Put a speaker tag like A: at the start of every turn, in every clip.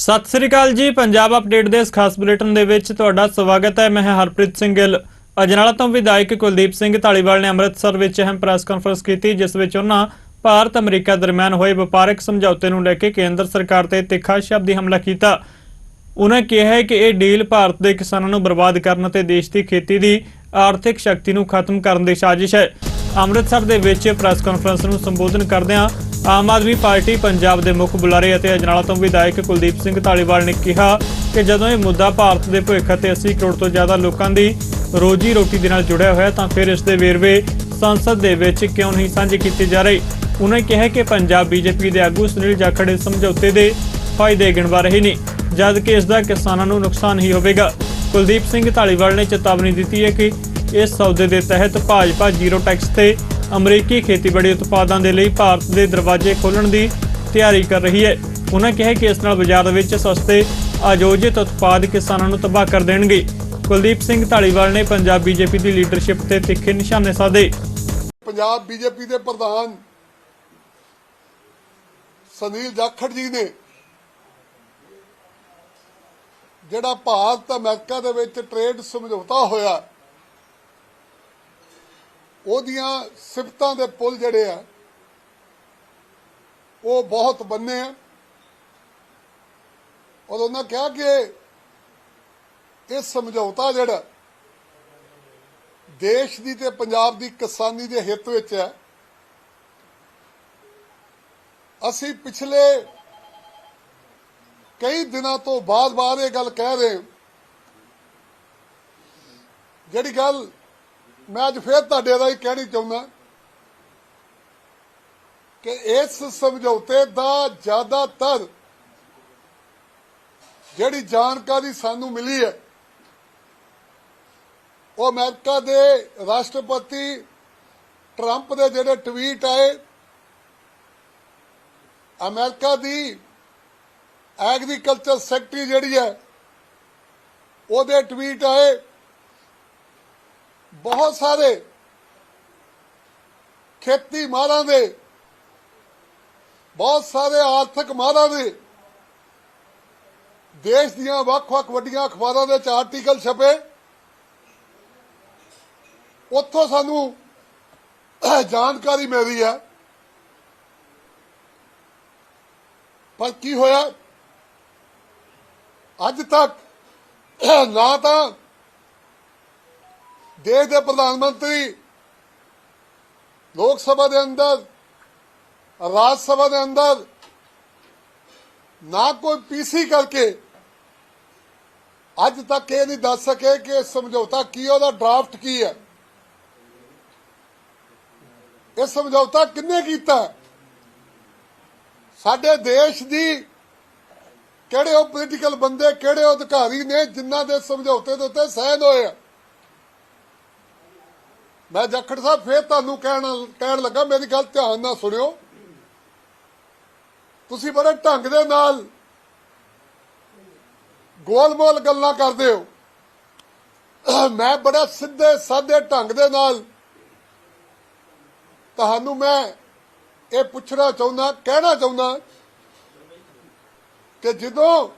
A: ਸਤਿ ਸ੍ਰੀ ਅਕਾਲ ਜੀ, ਪੰਜਾਬ ਅਪਡੇਟ ਦੇ ਇਸ ਖਾਸ ਬੁਲੇਟਿਨ ਦੇ ਵਿੱਚ ਤੁਹਾਡਾ ਸਵਾਗਤ ਹੈ। ਮੈਂ ਹਰਪ੍ਰੀਤ ਸਿੰਘ ਗਿੱਲ। ਅਜਨਾਲਾ ਤੋਂ ਵਿਧਾਇਕ ਕੁਲਦੀਪ ਸਿੰਘ ਢਾਲੀਵਾਲ ਨੇ ਅੰਮ੍ਰਿਤਸਰ ਵਿੱਚ ਅਹਿਮ ਪ੍ਰੈਸ ਕਾਨਫਰੰਸ ਕੀਤੀ, ਜਿਸ ਵਿੱਚ ਉਹਨਾਂ ਭਾਰਤ ਅਮਰੀਕਾ ਦਰਮਿਆਨ ਹੋਏ ਵਪਾਰਕ ਸਮਝੌਤੇ ਨੂੰ ਲੈ ਕੇ ਕੇਂਦਰ ਸਰਕਾਰ ਤੇ ਤਿੱਖਾ ਸ਼ਬਦੀ ਹਮਲਾ ਕੀਤਾ। ਉਹਨਾਂ ਕਿਹਾ ਕਿ ਇਹ ਡੀਲ ਭਾਰਤ ਦੇ ਕਿਸਾਨਾਂ ਨੂੰ ਬਰਬਾਦ ਕਰਨ ਅਤੇ ਦੇਸ਼ ਦੀ ਖੇਤੀ ਦੀ ਆਰਥਿਕ ਸ਼ਕਤੀ ਨੂੰ ਖਤਮ ਕਰਨ ਦੀ ਸਾਜ਼ਿਸ਼ ਹੈ। ਅੰਮ੍ਰਿਤਸਰ ਦੇ ਵਿੱਚ ਪ੍ਰੈਸ ਕਾਨਫਰੰਸ ਨੂੰ ਸੰਬੋਧਨ ਕਰਦਿਆਂ ਆਮ ਆਦਮੀ ਪਾਰਟੀ ਪੰਜਾਬ ਦੇ ਮੁੱਖ ਬੁਲਾਰੇ ਅਤੇ ਅਜਨਾਲਾ ਤੋਂ ਵਿਧਾਇਕ ਕੁਲਦੀਪ ਸਿੰਘ ਢਾਲੀਵਾਲ ਨੇ ਕਿਹਾ ਕਿ ਜਦੋਂ ਇਹ ਮੁੱਦਾ ਭਾਰਤ ਦੇ ਭਵਿੱਖ ਅਤੇ 80 ਕਰੋੜ ਤੋਂ ਜ਼ਿਆਦਾ ਲੋਕਾਂ ਦੀ ਰੋਜੀ ਰੋਟੀ ਦੇ ਨਾਲ ਜੁੜਿਆ ਹੋਇਆ, ਤਾਂ ਫਿਰ ਇਸ ਦੇ ਵੇਰਵੇ ਸੰਸਦ ਦੇ ਵਿੱਚ ਕਿਉਂ ਨਹੀਂ ਸਾਂਝੇ ਕੀਤੇ ਜਾ ਰਹੇ? ਉਹਨਾਂ ਕਿਹਾ ਕਿ ਪੰਜਾਬ ਬੀਜੇਪੀ ਦੇ ਆਗੂ ਸੁਨੀਲ ਜਾਖੜ ਇਸ ਸਮਝੌਤੇ ਦੇ ਫਾਇਦੇ ਗਿਣਵਾ ਰਹੇ ਨੇ ਜਦ ਕਿ ਇਸ ਦਾ ਕਿਸਾਨਾਂ ਨੂੰ ਨੁਕਸਾਨ ਹੀ ਹੋਵੇਗਾ। ਕੁਲਦੀਪ ਸਿੰਘ ਢਾਲੀਵਾਲ ਨੇ ਚੇਤਾਵਨੀ ਦਿੱਤੀ ਹੈ ਕਿ ਇਸ ਸੌਦੇ ਦੇ ਤਹਿਤ ਭਾਜਪਾ ਜ਼ੀਰੋ ਟੈਕਸ ਤੇ ਅਮਰੀਕੀ ਖੇਤੀਬਾੜੀ ਉਤਪਾਦਾਂ ਦੇ ਲਈ ਭਾਰਤ ਦੇ ਦਰਵਾਜ਼ੇ ਖੋਲ੍ਹਣ ਦੀ ਤਿਆਰੀ ਕਰ ਰਹੀ ਹੈ। ਉਹਨਾਂ ਕਿਹਾ ਕਿ ਇਸ ਨਾਲ ਬਾਜ਼ਾਰ ਵਿੱਚ ਸਸਤੇ, ਆਯੋਜਿਤ ਉਤਪਾਦ ਕਿਸਾਨਾਂ ਨੂੰ ਤਬਾਹ ਕਰ ਦੇਣਗੇ। ਕੁਲਦੀਪ ਸਿੰਘ ਢਾਲੀਵਾਲ ਨੇ ਪੰਜਾਬ ਬੀਜੇਪੀ ਦੀ ਲੀਡਰਸ਼ਿਪ ਤੇ ਤਿੱਖੇ ਨਿਸ਼ਾਨੇ ਸਾਧੇ।
B: ਪੰਜਾਬ ਬੀਜੇਪੀ ਦੇ ਪ੍ਰਧਾਨ ਸੁਨੀਲ ਜਾਖੜ ਜੀ ਨੇ ਜਿਹੜਾ ਭਾਰਤ ਅਮਰੀਕਾ ਦੇ ਵਿੱਚ ਟ੍ਰੇਡ ਸਮਝੌਤਾ ਹੋਇਆ ਉਹਦੀਆਂ ਸਿਫਤਾਂ ਦੇ ਪੁੱਲ ਜਿਹੜੇ ਆ, ਉਹ ਬਹੁਤ ਬੰਨੇ ਆ। ਔਰ ਉਹਨਾਂ ਕਿਹਾ ਕਿ ਇਹ ਸਮਝੌਤਾ ਜਿਹੜਾ ਦੇਸ਼ ਦੀ ਤੇ ਪੰਜਾਬ ਦੀ ਕਿਸਾਨੀ ਦੇ ਹਿੱਤ ਵਿੱਚ ਹੈ। ਅਸੀਂ ਪਿਛਲੇ ਕਈ ਦਿਨਾਂ ਤੋਂ ਬਾਅਦ-ਬਾਅਦ ਇਹ ਗੱਲ ਕਹਿ ਰਹੇ ਜਿਹੜੀ ਗੱਲ ਮੈਂ ਅੱਜ ਫੇਰ ਤੁਹਾਡੇ ਦਾ ਹੀ ਕਹਿਣੀ ਚਾਹੁੰਦਾ ਕਿ ਇਸ ਸਮਝੌਤੇ ਦਾ ਜ਼ਿਆਦਾਤਰ ਜਿਹੜੀ ਜਾਣਕਾਰੀ ਸਾਨੂੰ ਮਿਲੀ ਹੈ, ਉਹ ਅਮਰੀਕਾ ਦੇ ਰਾਸ਼ਟਰਪਤੀ ਟਰੰਪ ਦੇ ਜਿਹੜੇ ਟਵੀਟ ਆਏ, ਅਮਰੀਕਾ ਦੀ ਐਗਰੀਕਲਚਰ ਸੈਕਟਰੀ ਜਿਹੜੀ ਹੈ, ਉਹਦੇ ਟਵੀਟ ਆਏ। ਬਹੁਤ ਸਾਰੇ ਖੇਤੀ ਮਾਹਰਾਂ ਦੇ, ਬਹੁਤ ਸਾਰੇ ਆਰਥਿਕ ਮਾਹਰਾਂ ਦੇ, ਦੇਸ਼ ਦੀਆਂ ਵੱਖ-ਵੱਖ ਵੱਡੀਆਂ ਅਖਬਾਰਾਂ ਦੇ ਚ ਆਰਟੀਕਲ ਛਪੇ। ਉੱਥੋਂ ਸਾਨੂੰ ਜਾਣਕਾਰੀ ਮਿਲੀ ਹੈ। ਪਰ ਕੀ ਹੋਇਆ? ਅੱਜ ਤੱਕ ਨਾ ਤਾਂ ਦੇਸ਼ ਦੇ ਪ੍ਰਧਾਨ ਮੰਤਰੀ ਲੋਕ ਸਭਾ ਦੇ ਅੰਦਰ ਰਾਜ ਸਭਾ ਦੇ ਅੰਦਰ ਨਾ ਕੋਈ ਪੀਸੀ ਕਰਕੇ ਅੱਜ ਤੱਕ ਇਹ ਨਹੀਂ ਦੱਸ ਸਕੇ ਕਿ ਇਹ ਸਮਝੌਤਾ ਕੀ ਹੈ, ਉਹਦਾ ਡਰਾਫਟ ਕੀ ਹੈ। ਇਹ ਸਮਝੌਤਾ ਕਿੰਨੇ ਕੀਤਾ ਸਾਡੇ ਦੇਸ਼ ਦੀ ਕਿਹੜੇ ਉਹ ਪੋਲੀਟੀਕਲ ਬੰਦੇ ਕਿਹੜੇ ਉਹ ਅਧਿਕਾਰੀ ਨੇ ਜਿਨ੍ਹਾਂ ਦੇ ਸਮਝੌਤੇ ਦੇ ਉੱਤੇ ਸਹਿਨ ਹੋਏ ਆ? ਮੈਂ ਜਖੜ ਸਾਹਿਬ ਫੇਰ ਤੁਹਾਨੂੰ ਕਹਿਣ ਕਹਿਣ ਲੱਗਾ, ਮੇਰੀ ਗੱਲ ਧਿਆਨ ਨਾਲ ਸੁਣਿਓ। ਤੁਸੀਂ ਬੜੇ ਢੰਗ ਦੇ ਨਾਲ ਗੋਲਮੋਲ ਗੱਲਾਂ ਕਰਦੇ ਹੋ। ਮੈਂ ਬੜਾ ਸਿੱਧੇ ਸਾਦੇ ਢੰਗ ਦੇ ਨਾਲ ਤੁਹਾਨੂੰ ਮੈਂ ਇਹ ਪੁੱਛਣਾ ਚਾਹੁੰਦਾ, ਕਹਿਣਾ ਚਾਹੁੰਦਾ ਕਿ ਜਦੋਂ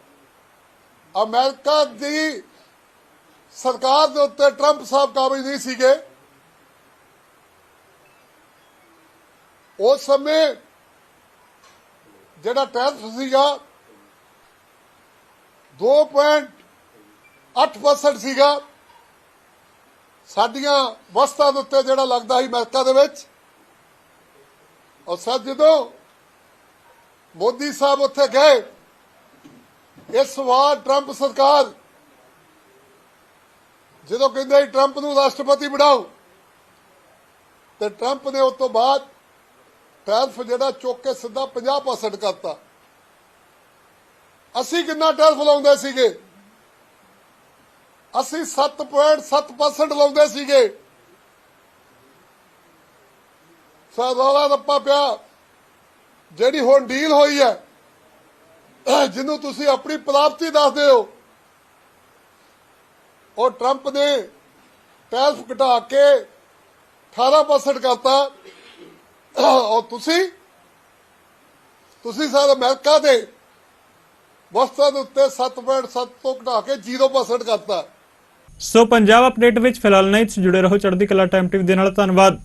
B: ਅਮਰੀਕਾ ਦੀ ਸਰਕਾਰ ਦੇ ਉੱਤੇ ਟਰੰਪ ਸਾਹਿਬ ਕਾਬਜ ਨਹੀਂ ਸੀਗੇ ਉਸ ਸਮੇਂ ਜਿਹੜਾ ਟੈਕਸ ਸੀਗਾ 2.8% ਸੀਗਾ। ਸਾਡੀਆਂ ਵਸਤਾਂ ਦੇ ਉੱਤੇ ਜਿਹੜਾ ਲੱਗਦਾ ਸੀ ਅਮਰੀਕਾ ਦੇ ਵਿੱਚ। ਔਰ ਸੱਚ ਜਦੋਂ ਮੋਦੀ ਸਾਹਿਬ ਉੱਥੇ ਗਏ, ਇਸ ਵਾਰ ਟਰੰਪ ਸਰਕਾਰ ਜਦੋਂ ਕਹਿੰਦੇ ਟਰੰਪ ਨੂੰ ਰਾਸ਼ਟਰਪਤੀ ਬਣਾਓ, ਤੇ ਟਰੰਪ ਨੇ ਉਸ ਤੋਂ ਬਾਅਦ ਟੈਰਫ ਜਿਹੜਾ ਚੁੱਕ ਕੇ ਸਿੱਧਾ 50% ਕਰਤਾ। ਅਸੀਂ ਕਿੰਨਾ ਟੈਰਫ ਲਾਉਂਦੇ ਸੀਗੇ? ਅਸੀਂ 7.7% ਲਾਉਂਦੇ ਸੀਗੇ। ਸਾਰਾ ਰੱਪਾ ਪਿਆ, ਜਿਹੜੀ ਹੁਣ ਡੀਲ ਹੋਈ ਹੈ, ਜਿਹਨੂੰ ਤੁਸੀਂ ਆਪਣੀ ਪ੍ਰਾਪਤੀ ਦੱਸਦੇ ਹੋ, ਉਹ ਟਰੰਪ ਨੇ ਟੈਰਫ ਘਟਾ ਕੇ 18% ਕਰਤਾ। ਔਰ ਤੁਸੀਂ? ਤੁਸੀਂ ਸਰ ਅਮਰੀਕਾ ਦੇ ਵਸਤਾਂ ਦੇ ਉੱਤੇ 7.7 ਤੋਂ ਘਟਾ ਕੇ 0% ਕਰਤਾ।
A: ਸੋ ਪੰਜਾਬ ਅਪਡੇਟ ਵਿੱਚ ਫਿਲਹਾਲ ਨਹੀਂ ਜੁੜੇ ਰਹੋ ਚੜ੍ਹਦੀ ਕਲਾ ਟਾਈਮ ਟੀਵੀ ਦੇ ਨਾਲ। ਧੰਨਵਾਦ।